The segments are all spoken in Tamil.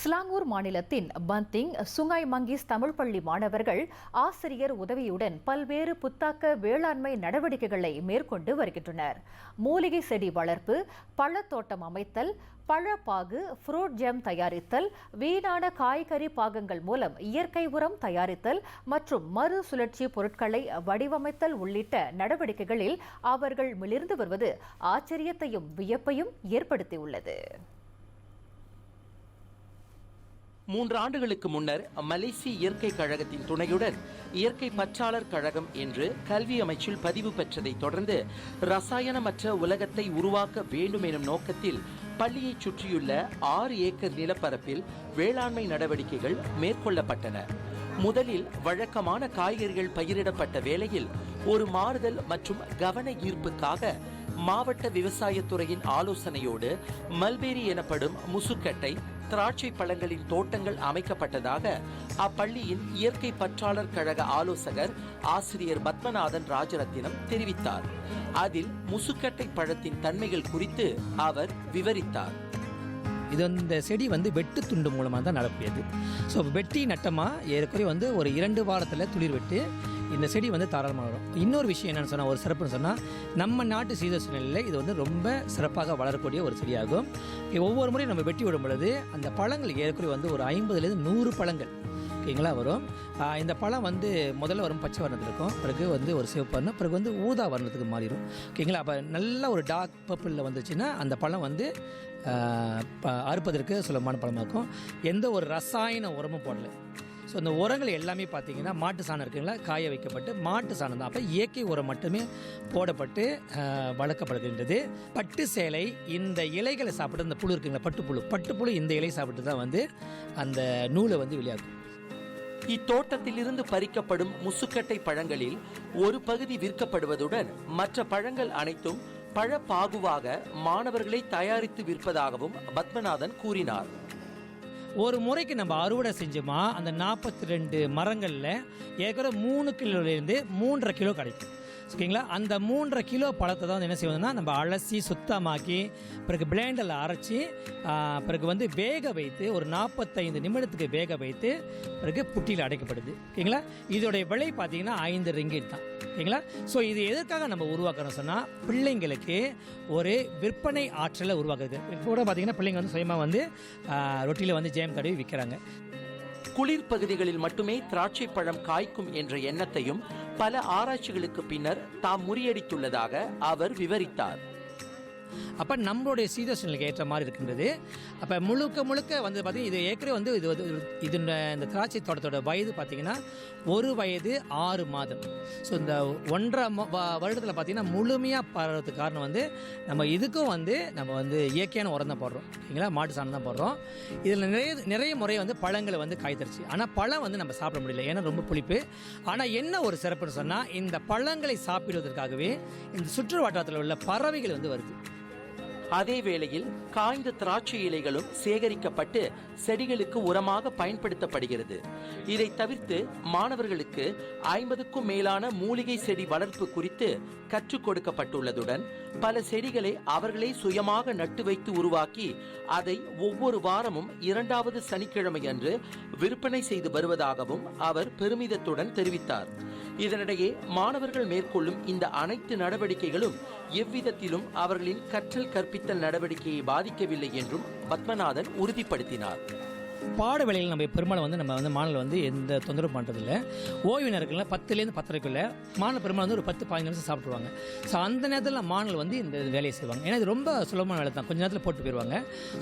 ஸ்லாங்கூர் மாநிலத்தின் பந்திங் சுங்காய் மங்கிஸ் தமிழ் பள்ளி மாணவர்கள் ஆசிரியர் உதவியுடன் பல்வேறு புத்தாக்க வேளாண்மை நடவடிக்கைகளை மேற்கொண்டு வருகின்றனர். மூலிகை செடி வளர்ப்பு பழத்தோட்டம் அமைத்தல் பழப்பாகு ஃப்ரூட் ஜெம் தயாரித்தல் வீணான காய்கறி பாகங்கள் மூலம் இயற்கை உரம் தயாரித்தல் மற்றும் மறுசுழற்சி பொருட்களை வடிவமைத்தல் உள்ளிட்ட நடவடிக்கைகளில் அவர்கள் மிளிர்ந்து வருவது ஆச்சரியத்தையும் வியப்பையும் ஏற்படுத்தியுள்ளது. மூன்று ஆண்டுகளுக்கு முன்னர் மலேசிய இயற்கை கழகத்தின் துணையுடன் இயற்கை பற்றாளர் கழகம் என்று கல்வி அமைச்சில் பதிவு பெற்றதை தொடர்ந்து ரசாயனமற்ற உலகத்தை உருவாக்க வேண்டும் எனும் நோக்கத்தில் பள்ளியை சுற்றியுள்ள ஆறு ஏக்கர் நிலப்பரப்பில் வேளாண்மை நடவடிக்கைகள் மேற்கொள்ளப்பட்டன. முதலில் வழக்கமான காய்கறிகள் பயிரிடப்பட்ட வேளையில் ஒரு மாறுதல் மற்றும் கவன ஈர்ப்புக்காக மாவட்ட விவசாயத்துறையின் ஆலோசனையோடு மல்பேரி எனப்படும் முசுக்கட்டை திராட்சை பழங்களின் தோட்டங்கள் அமைக்கப்பட்டதாக அப்பள்ளியின் இயற்கை பற்றாளர் கழக ஆலோசகர் ஆசிரியர் பத்மநாதன் ராஜரத்தினம் தெரிவித்தார். அதில் முசுக்கட்டை பழத்தின் தன்மைகள் குறித்து அவர் விவரித்தார். இது வந்து இந்த செடி வந்து வெட்டு துண்டு மூலமாக தான் நடப்பியது ஸோ வெட்டி நட்டமாக ஏறக்குறைய வந்து ஒரு இரண்டு வாரத்தில் துளிர் வெட்டு இந்த செடி வந்து தாராளமாக வரும். இன்னொரு விஷயம் என்னென்னு சொன்னால் ஒரு சிறப்புன்னு சொன்னால் நம்ம நாட்டு சீத சூழ்நிலையில் இது வந்து ரொம்ப சிறப்பாக வளரக்கூடிய ஒரு செடியாகும். இது ஒவ்வொரு முறையும் நம்ம வெட்டி விடும் பொழுது அந்த பழங்கள் ஏற்கனவே வந்து ஒரு ஐம்பதுலேருந்து நூறு பழங்கள் ஓகேங்களா வரும். இந்த பழம் வந்து முதல்ல வரும் பச்சை வர்ணத்தில் இருக்கும். பிறகு வந்து ஒரு சிவப்பு வர்ணம் பிறகு வந்து ஊதா வர்ணத்துக்கு மாறிடும் ஓகேங்களா அப்போ நல்ல ஒரு டார்க் பர்பிளில் வந்துச்சுன்னா அந்த பழம் வந்து ப- அறுப்பதற்கு சுலபமான பழமாக இருக்கும் எந்த ஒரு ரசாயன உரமும் போடலை. ஸோ அந்த உரங்கள் எல்லாமே பார்த்தீங்கன்னா மாட்டு சாணம் இருக்குங்களா? காய வைக்கப்பட்டு மாட்டு சாணம் தான். அப்போ இயற்கை உரம் மட்டுமே போடப்பட்டு வளர்க்கப்படுகின்றது. பட்டு சேலை இந்த இலைகளை சாப்பிட்டு இந்த புழு இருக்குங்களா? பட்டுப்புழு. பட்டுப்புழு இந்த இலை சாப்பிட்டு தான் வந்து அந்த நூலை வந்து வெளியாகும் இத்தோட்டத்திலிருந்து பறிக்கப்படும் முசுக்கட்டை பழங்களில் ஒரு பகுதி விற்கப்படுவதுடன் மற்ற பழங்கள் அனைத்தும் பழப்பாகுவாக மாணவர்களை தயாரித்து விற்பதாகவும் பத்மநாதன் கூறினார். ஒரு முறைக்கு நம்ம அறுவடை செஞ்சோமா அந்த நாற்பத்தி ரெண்டு மரங்களில் ஏற்கனவே மூணு கிலோலேருந்து மூன்றரை கிலோ கிடைக்கும். ஓகேங்களா அந்த மூன்றரை கிலோ பழத்தை தான் வந்து என்ன செய்வோம்னா நம்ம அலசி சுத்தமாக்கி பிறகு பிளேண்டில் அரைச்சி பிறகு வந்து வேக வைத்து ஒரு நாற்பத்தைந்து நிமிடத்துக்கு வேக வைத்து பிறகு புட்டியில் அடைக்கப்படுது. ஓகேங்களா? இதோடைய விலை பார்த்தீங்கன்னா ஐந்து ரிங்கிட் தான். ஓகேங்களா? ஸோ இது எதற்காக நம்ம உருவாக்குறோம் சொன்னால் பிள்ளைங்களுக்கு ஒரு விற்பனை ஆற்றலை உருவாக்குது. இப்போ கூட பார்த்தீங்கன்னா பிள்ளைங்க வந்து சுயமாக வந்து ரொட்டியில் வந்து ஜெயம் தடவி விற்கிறாங்க குளிர் பகுதிகளில் மட்டுமே திராட்சை பழம் காய்க்கும் என்ற எண்ணத்தையும் பல ஆராய்ச்சிகளுக்கு பின்னர் தாம் முறியடித்துள்ளதாக அவர் விவரித்தார். அப்போ நம்மளுடைய சீதோஷனுக்கு ஏற்ற மாதிரி இருக்கின்றது. அப்போ முழுக்க முழுக்க வந்து பார்த்தீங்கன்னா இது ஏற்கனவே வந்து இது வந்து இது இந்த திராட்சை தோட்டத்தோட வயது பார்த்தீங்கன்னா ஒரு வயது ஆறு மாதம். ஸோ இந்த ஒன்றரை வ- வருடத்தில் பார்த்திங்கன்னா முழுமையாக பரறதுக்கு காரணம் வந்து நம்ம இதுக்கும் வந்து நம்ம வந்து இயற்கையான உரம் தான் போடுறோம். ஓகேங்களா மாட்டு சாணம் தான் போடுறோம். இதில் நிறைய நிறைய முறை வந்து பழங்களை வந்து காய்த்தரிச்சு ஆனால் பழம் வந்து நம்ம சாப்பிட முடியல. ஏன்னா ரொம்ப புளிப்பு. ஆனால் என்ன ஒரு சிறப்புன்னு சொன்னால் இந்த பழங்களை சாப்பிடுவதற்காகவே இந்த சுற்று வட்டாரத்தில் உள்ள பறவைகள் வந்து வருது. அதே வேளையில் காய்ந்த திராட்சை இலைகளும் சேகரிக்கப்பட்டு செடிகளுக்கு உரமாக பயன்படுத்தப்படுகிறது. இதை தவிர்த்து மாணவர்களுக்கு ஐம்பதுக்கும் மேலான மூலிகை செடி வளர்ப்பு குறித்து கற்றுக் கொடுக்கப்பட்டுள்ளதுடன் பல செடிகளை அவர்களே சுயமாக நட்டு வைத்து உருவாக்கி அதை ஒவ்வொரு வாரமும் இரண்டாவது சனிக்கிழமை அன்று விற்பனை செய்து வருவதாகவும் அவர் பெருமிதத்துடன் தெரிவித்தார். இதனிடையே மாணவர்கள் மேற்கொள்ளும் இந்த அனைத்து நடவடிக்கைகளும் எவ்விதத்திலும் அவர்களின் கற்றல் கற்பித்தல் நடவடிக்கையை பாதிக்கவில்லை என்றும் பத்மநாதன் உறுதிப்படுத்தினார். பாட வேலையில் நம்ம பெரும்பாலும் வந்து நம்ம வந்து மாணவர்கள் வந்து எந்த தொந்தரவு பண்ணுறதில்ல ஓய்வு நேரங்களில் பத்துலேருந்து பத்தரைக்குள்ள மாநில பெருமாள் வந்து ஒரு பத்து பதினஞ்சு நிமிஷம் சாப்பிட்ருவாங்க ஸோ அந்த நேரத்தில் மாணவர்கள் வந்து இந்த வேலையை செய்வாங்க. ஏன்னா இது ரொம்ப சுலபமான வேலை தான். கொஞ்ச நேரத்தில் போட்டு போயிடுவாங்க.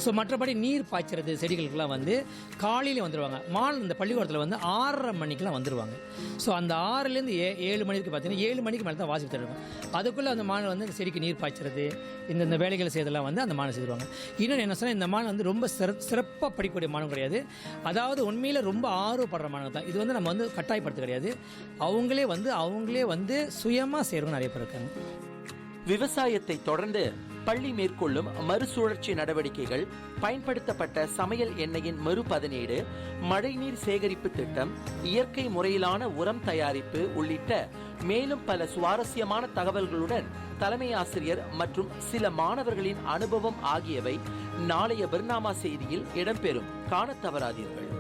ஸோ மற்றபடி நீர் பாய்ச்சறது செடிகளுக்கெல்லாம் வந்து காலையிலே வந்துடுவாங்க மாநில இந்த பள்ளிக்கூடத்தில் வந்து ஆறரை மணிக்கெலாம் வந்துடுவாங்க ஸோ அந்த ஆறுலேருந்து ஏ ஏழு மணிக்கு பார்த்தீங்கன்னா ஏழு மணிக்கு மேலே தான் வாசிப்பு தருவாங்க. அதுக்குள்ளே அந்த மாணவர் வந்து இந்த செடிக்கு நீர் பாய்ச்சறது இந்த இந்த வேலைகளை செய்யறதெல்லாம் வந்து அந்த மாணவர் செய்வாங்க. இன்னொன்று என்ன சொன்னால் இந்த மாணவன் வந்து ரொம்ப சிற சிறப்பாக படிக்கக்கூடிய மாணவன் கிடையாது அதாவது உண்மையில் ரொம்ப ஆர்வப்படுற மாணவர் தான். இது வந்து நம்ம வந்து கட்டாயப்படுத்த கிடையாது. அவங்களே வந்து அவங்களே வந்து சுயமாக செய்கிறவங்க நிறைய பேர் இருக்காங்க. விவசாயத்தை தொடர்ந்து பள்ளி மேற்கொள்ளும் மறுசுழற்சி நடவடிக்கைகள் பயன்படுத்தப்பட்ட சமையல் எண்ணெயின் மறுபதனீடு மழைநீர் சேகரிப்பு திட்டம் இயற்கை முறையிலான உரம் தயாரிப்பு உள்ளிட்ட மேலும் பல சுவாரஸ்யமான தகவல்களுடன் தலைமை ஆசிரியர் மற்றும் சில மாணவர்களின் அனுபவம் ஆகியவை நாளைய பர்னாமா செய்தியில் இடம்பெறும். காணத் தவறாதீர்கள்.